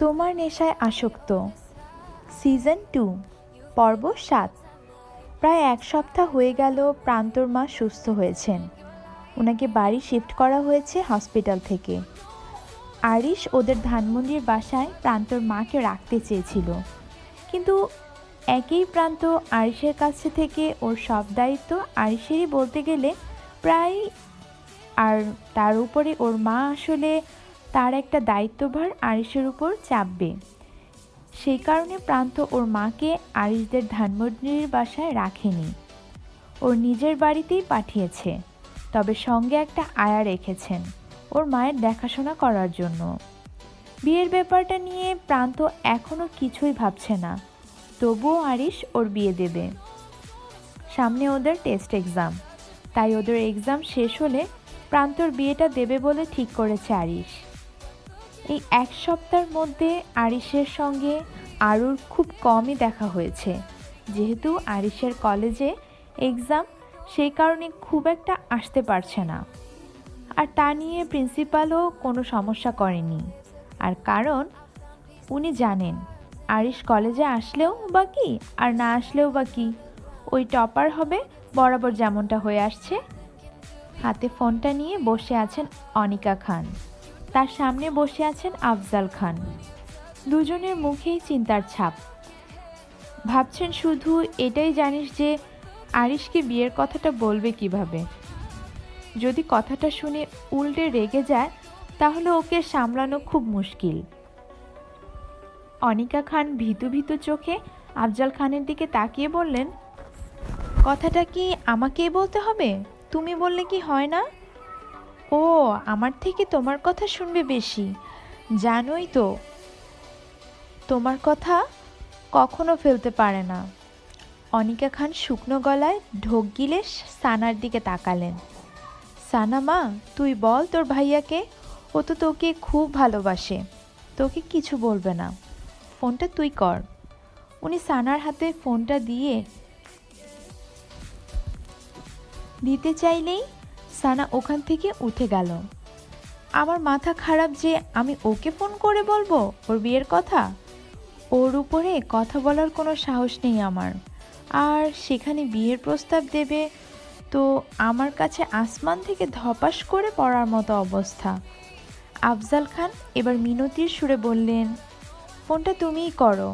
তোমার নেশায় আসক্ত। সিজন টু, পর্ব সাত। প্রায় এক সপ্তাহ হয়ে গেল প্রান্তর মা সুস্থ হয়েছেন। ওনাকে বাড়ি শিফট করা হয়েছে হসপিটাল থেকে। আরিশ ওদের ধানমন্ডির বাসায় প্রান্তর মাকে রাখতে চেয়েছিল। কিন্তু একই প্রান্ত আরিশের কাছে থেকে ওর সব দায়িত্ব আরিশেরই বলতে গেলে প্রায় আর তার উপরে ওর মা আসলে তার একটা দায়িত্বভার আরিশের উপর চাপবে। সেই কারণে প্রান্ত ওর মাকে আরিশদের ধানমন্ডির বাসায় রাখেনি। ওর নিজের বাড়িতেই পাঠিয়েছে, তবে সঙ্গে একটা আয়া রেখেছেন ওর মায়ের দেখাশোনা করার জন্য। বিয়ের ব্যাপারটা নিয়ে প্রান্ত এখনও কিছুই ভাবছে না, তবুও আরিশ ওর বিয়ে দেবে। সামনে ওদের টেস্ট এক্সাম, তাই ওদের এক্সাম শেষ হলে প্রান্তর বিয়েটা দেবে বলে ঠিক করেছে আরিশ। এই এক সপ্তাহের মধ্যে আরিশের সঙ্গে আরুর খুব কমই দেখা হয়েছে। যেহেতু আরিশের কলেজে এক্সাম, সেই কারণে খুব একটা আসতে পারছে না। আর তা নিয়ে প্রিন্সিপালও কোনো সমস্যা করেনি। আর কারণ, উনি জানেন আরিশ কলেজে আসলেও বা কি, আর না আসলেও বা কি। ওই টপার হবে বরাবর যেমনটা হয়ে আসছে হাতে ফোনটা নিয়ে বসে আছেন অনিকা খান। তার সামনে বসে আছেন আফজাল খান। দুজনের মুখেই চিন্তার ছাপ। ভাবছেন শুধু এটাই জানিস যে আরিশকে বিয়ের কথাটা বলবে কীভাবে। যদি কথাটা শুনে উল্টে রেগে যায়, তাহলে ওকে সামলানো খুব মুশকিল। অনিকা খান ভীতু ভীতু চোখে আফজাল খানের দিকে তাকিয়ে বললেন, কথাটা কি আমাকেই বলতে হবে? তুমি বললে কি হয় না? ও, আমার থেকে তোমার কথা শুনবে বেশি। জানোই তো, তোমার কথা কখনো ফেলতে পারে না। অনিকা খান শুকনো গলায় ঢোক গিলে সানার দিকে তাকালেন। সানা মা, তুই বল তোর ভাইয়াকে, ও তো তোকে খুব ভালোবাসে। তোকে কিছু বলবে না। ফোনটা তুই কর। উনি সানার হাতে ফোনটা দিয়ে দিতে চাইলেই সানা ওখান থেকে উঠে গেল। আমার মাথা খারাপ যে আমি ওকে ফোন করে বলব ওর বিয়ের কথা? ওর উপরে কথা বলার কোনো সাহস নেই আমার। আর সেখানে বিয়ের প্রস্তাব দেবে তো আমার কাছে আসমান থেকে ধপাস করে পড়ার মতো অবস্থা। আফজাল খান এবার মিনতির সুরে বললেন, ফোনটা তুমিই করো।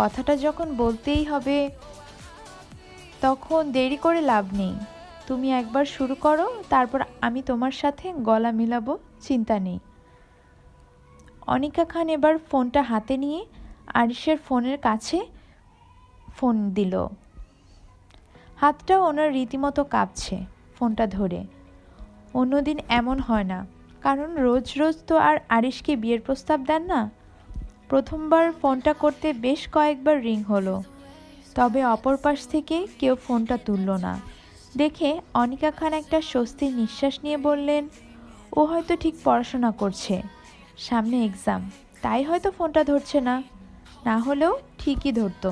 কথাটা যখন বলতেই হবে, তখন দেরি করে লাভ নেই। তুমি একবার শুরু করো, তারপর আমি তোমার সাথে গলা মিলাবো, চিন্তা নেই। অনিকা খান এবার ফোনটা হাতে নিয়ে আরিশের ফোনের কাছে ফোন দিল। হাতটাও ওনার রীতিমতো কাঁপছে ফোনটা ধরে। অন্যদিন এমন হয় না, কারণ রোজ রোজ তো আর আরিশকে বিয়ের প্রস্তাব দেন না। প্রথমবার ফোনটা করতে বেশ কয়েকবার রিং হলো, তবে অপর পাশ থেকে কেউ ফোনটা তুলল না। দেখে অনিকা খান একটা স্বস্তির নিঃশ্বাস নিয়ে বললেন, ও হয়তো ঠিক পড়াশোনা করছে। সামনে এক্সাম তাই হয়তো ফোনটা ধরছে না। না হলেও ঠিকই ধরতো।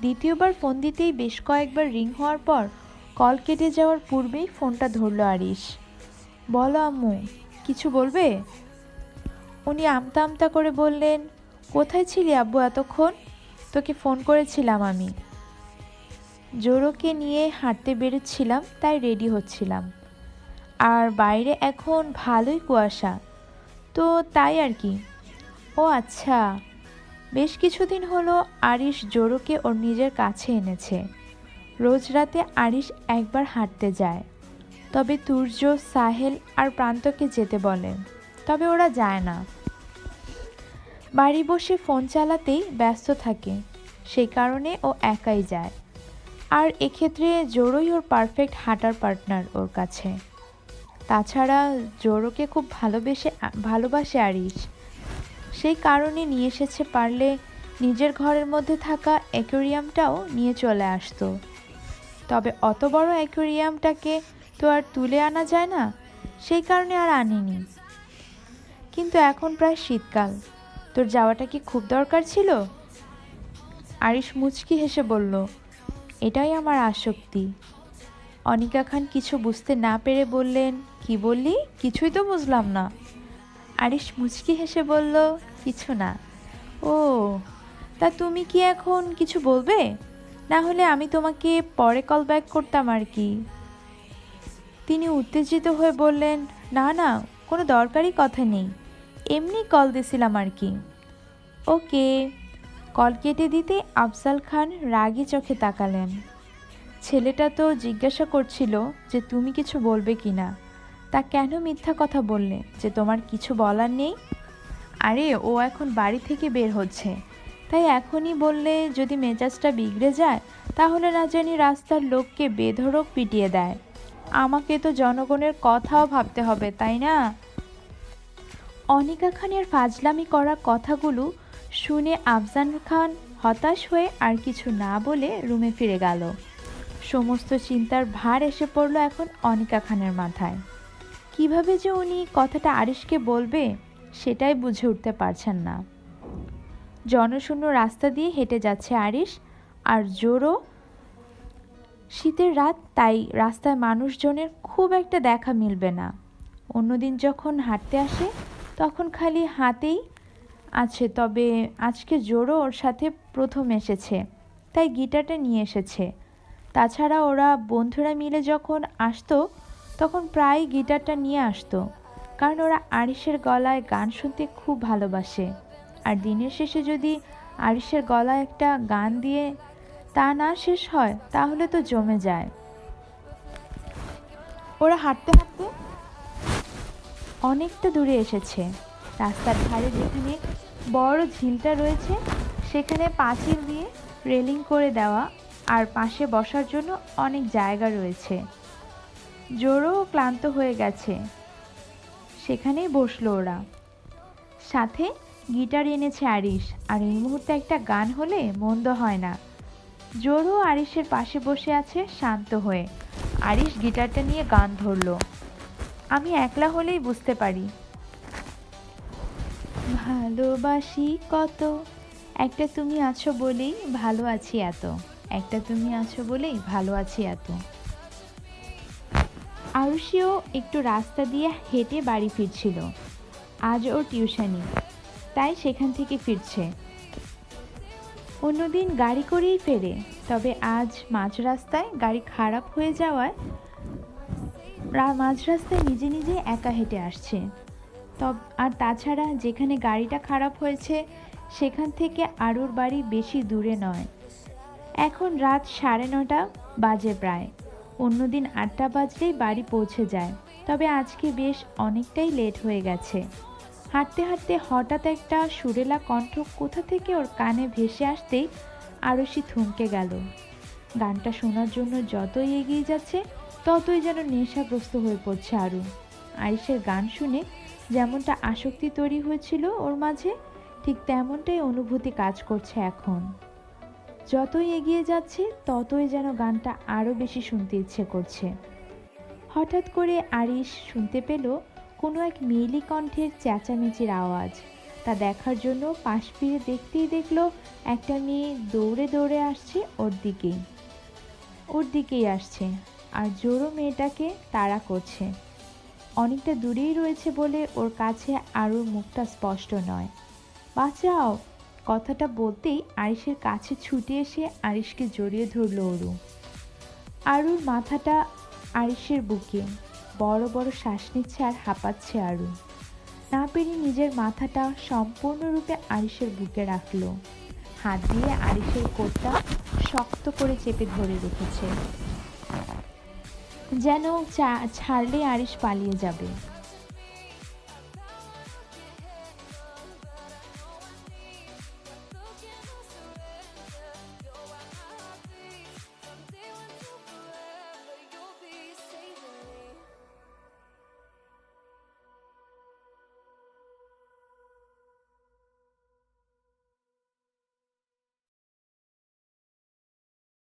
দ্বিতীয়বার ফোন দিতেই বেশ কয়েকবার রিং হওয়ার পর কল কেটে যাওয়ার পূর্বেই ফোনটা ধরল আরিশ। বলো আম্মু, কিছু বলবে? উনি আমতা আমতা করে বললেন, কোথায় ছিলি আব্বু এতক্ষণ? তোকে ফোন করেছিলাম আমি। জোরোকে নিয়ে হাঁটতে বেরোচ্ছিলাম, তাই রেডি হচ্ছিলাম। আর বাইরে এখন ভালোই কুয়াশা, তো তাই আর কি। ও আচ্ছা বেশ কিছুদিন হলো আরিশ জোরোকে ওর নিজের কাছে এনেছে। রোজ রাতে আরিশ একবার হাঁটতে যায়, তবে তুর্য, সাহেল আর প্রান্তকে যেতে বলে, তবে ওরা যায় না। বাড়ি বসে ফোন চালাতেই ব্যস্ত থাকে সেই কারণে ও একাই যায়। আর এক্ষেত্রে জোরোই ওর পারফেক্ট হাঁটার পার্টনার ওর কাছে। তাছাড়া জোরোকে খুব ভালোবেসে, ভালোবাসে আরিশ। সেই কারণে নিয়ে এসেছে পারলে নিজের ঘরের মধ্যে থাকা অ্যাকোরিয়ামটাও নিয়ে চলে আসতো। তবে অত বড় অ্যাকোরিয়ামটাকে তো আর তুলে আনা যায় না, সেই কারণে আর আনিনি। কিন্তু এখন প্রায় শীতকাল। তোর যাওয়াটা কি খুব দরকার ছিল? আরিশ মুচকি হেসে বলল এটাই আমার আসক্তি। অনিকা খান কিছু বুঝতে না পেরে বললেন, কি বললি? কিছুই তো বুঝলাম না। আরিশ মুচকি হেসে বলল, কিছু না। ও, তা তুমি কি এখন কিছু বলবে? না হলে আমি তোমাকে পরে কল ব্যাক করতাম আর কি। তিনি উত্তেজিত হয়ে বললেন, না না, কোনো দরকারি কথা নেই। এমনি কল দিছিলাম আর কি। ওকে। কল কেটে দিতে আফজাল খান রাগী চোখে তাকালেন। ছেলেটা তো জিজ্ঞাসা করছিল যে তুমি কিছু বলবে কি না। তা কেন মিথ্যা কথা বললে? যে তোমার কিছু বলার নেই? আরে, ও এখন বাড়ি থেকে বের হচ্ছে। তাই এখনই বললে যদি মেজাজটা বিগড়ে যায়, তাহলে না জানি রাস্তার লোককে বেধড়ক পিটিয়ে দেয়। আমাকে তো জনগণের কথাও ভাবতে হবে, তাই না? অনিকা খানের ফাজলামি করা কথাগুলো শুনে আফজান খান হতাশ হয়ে আর কিছু না বলে রুমে ফিরে গেল। সমস্ত চিন্তার ভার এসে পড়ল এখন অনিকা খানের মাথায়। কীভাবে যে উনি কথাটা আরিশকে বলবে, সেটাই বুঝে উঠতে পারছেন না। জনশূন্য রাস্তা দিয়ে হেঁটে যাচ্ছে আরিশ, আর জোরও। শীতের রাত, তাই রাস্তায় মানুষজনের খুব একটা দেখা মিলবে না। অন্যদিন যখন হাঁটতে আসে, তখন খালি হাতেই আছে, তবে আজকে জোরও ওর সাথে প্রথম এসেছে, তাই গিটারটা নিয়ে এসেছে। তাছাড়া ওরা বন্ধুরা মিলে যখন আসতো, তখন প্রায় গিটারটা নিয়ে আসতো, কারণ ওরা আরিশের গলায় গান শুনতে খুব ভালোবাসে। আর দিনের শেষে যদি আরিশের গলায় একটা গান দিয়ে তা না শেষ হয়, তাহলে তো জমে যায়। ওরা হাঁটতে হাঁটতে অনেকটা দূরে এসেছে। রাস্তার ধারে যেখানে বড় ঝিলটা রয়েছে। সেখানে পাঁচিল দিয়ে রেলিং করে দেওয়া আর পাশে বসার জন্য অনেক জায়গা রয়েছে। জোরও ক্লান্ত হয়ে গেছে। সেখানেই বসল ওরা। সাথে গিটার এনেছে আরিশ। আর এই মুহূর্তে একটা গান হলে মন্দ হয় না। জোরও আরিশের পাশে বসে আছে শান্ত হয়ে। আরিশ গিটারটা নিয়ে গান ধরলো। আমি একলা হলেই বুঝতে পারি। ভালোবাসি কত? একটা তুমি আছো বলেই ভালো আছি এত। একটা তুমি আছো বলেই ভালো আছি এত। আরুষিও একটু রাস্তা দিয়ে হেঁটে বাড়ি ফিরছিল। আজ ওর টিউশনি, তাই সেখান থেকে ফিরছে। অন্যদিন গাড়ি করেই ফেরে, তবে আজ মাঝ রাস্তায় গাড়ি খারাপ হয়ে যাওয়ায় মাঝ রাস্তায় নিজে নিজে একা হেঁটে আসছে। তব, আর তাছাড়া যেখানে গাড়িটা খারাপ হয়েছে, সেখান থেকে আরুর বাড়ি বেশি দূরে নয়। এখন রাত সাড়ে নটা বাজে প্রায়। অন্যদিন আটটা বাজলেই বাড়ি পৌঁছে যায়। তবে আজকে বেশ অনেকটাই লেট হয়ে গেছে। হাঁটতে হাঁটতে হঠাৎ একটা সুরেলা কণ্ঠ কোথা থেকে ওর কানে ভেসে আসতেই আরশি থমকে গেল। গানটা শোনার জন্য যতই এগিয়ে যাচ্ছে, ততই যেন নেশাগ্রস্ত হয়ে পড়ছে আরু। আরিসের গান শুনে যেমনটা আসক্তি তৈরি হয়েছিল ওর মাঝে, ঠিক তেমনটাই অনুভূতি কাজ করছে এখন। যতই এগিয়ে যাচ্ছে, ততই যেন গানটা আরও বেশি শুনতে ইচ্ছে করছে। হঠাৎ করে আরিশ শুনতে পেল কোনো এক মেয়েলি কণ্ঠের চেঁচামেচির আওয়াজ। তা দেখার জন্য পাশ ফিরে দেখতেই দেখল একটা মেয়ে দৌড়ে দৌড়ে আসছে ওর দিকেই ওর দিকেই আসছে, আর জোরো মেয়েটাকে তাড়া করছে। অনেকটা দূরেই রয়েছে বলে ওর কাছে আরও মুখটা স্পষ্ট নয়। বাঁচাও, কথাটা বলতেই আরিশের কাছে ছুটে এসে আরিশকে জড়িয়ে ধরল অরু। আরুর মাথাটা আরিশের বুকে, বড় বড় শ্বাস নিচ্ছে আর হাঁপাচ্ছে আরু। না পেরে নিজের মাথাটা সম্পূর্ণরূপে আরিশের বুকে রাখল। হাত দিয়ে আরিশের কোটটা শক্ত করে চেপে ধরে রেখেছে। যেন ছাড়লে আরিশ পালিয়ে যাবে।